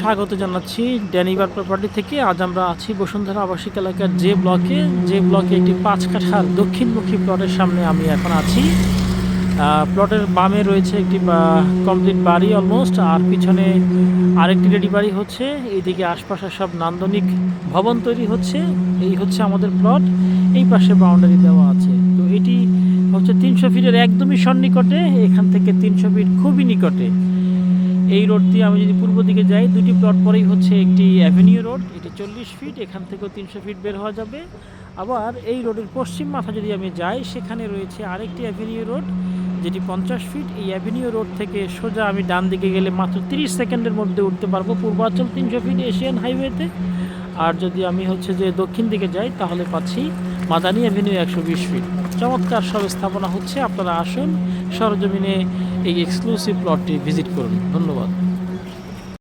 স্বাগত জানাচ্ছি ড্যানিবার প্রপার্টি থেকে। আজ আমরা আছি বসুন্ধরা আবাসিক এলাকার যে ব্লকে। যে ব্লকে একটি পাঁচ কাঠার দক্ষিণমুখী প্লটের সামনে আমি এখন আছি। প্লটের বামে রয়েছে একটি কমপ্লিট বাড়ি অলমোস্ট আর পিছনে আরেকটি রেডি বাড়ি হচ্ছে। এইদিকে আশপাশের সব নান্দনিক ভবন তৈরি হচ্ছে। এই হচ্ছে আমাদের প্লট এই পাশে বাউন্ডারি দেওয়া আছে। তো এটি হচ্ছে তিনশো ফিটের একদমই সন্নিকটে। এখান থেকে তিনশো ফিট খুবই নিকটে। এই রোড দিয়ে আমি যদি পূর্ব দিকে যাই, দুটি প্লট পরেই হচ্ছে একটি অ্যাভিনিউ রোড এটি চল্লিশ ফিট এখান থেকেও তিনশো ফিট বের হওয়া যাবে। আবার এই রোডের পশ্চিম মাথা যদি আমি যাই, সেখানে রয়েছে আরেকটি অ্যাভিনিউ রোড যেটি পঞ্চাশ ফিট এই অ্যাভিনিউ রোড থেকে সোজা আমি ডান দিকে গেলে মাত্র তিরিশ সেকেন্ডের মধ্যে উঠতে পারব পূর্বাঞ্চল তিনশো ফিট এশিয়ান হাইওয়েতে আর যদি আমি হচ্ছে যে দক্ষিণ দিকে যাই, তাহলে পাচ্ছি মাদানি অ্যাভিনিউ একশো বিশ ফিট চমৎকার সব স্থাপনা হচ্ছে, আপনারা আসুন, সরজমিনে এই এক্সক্লুসিভ প্লটটি ভিজিট করুন। ধন্যবাদ।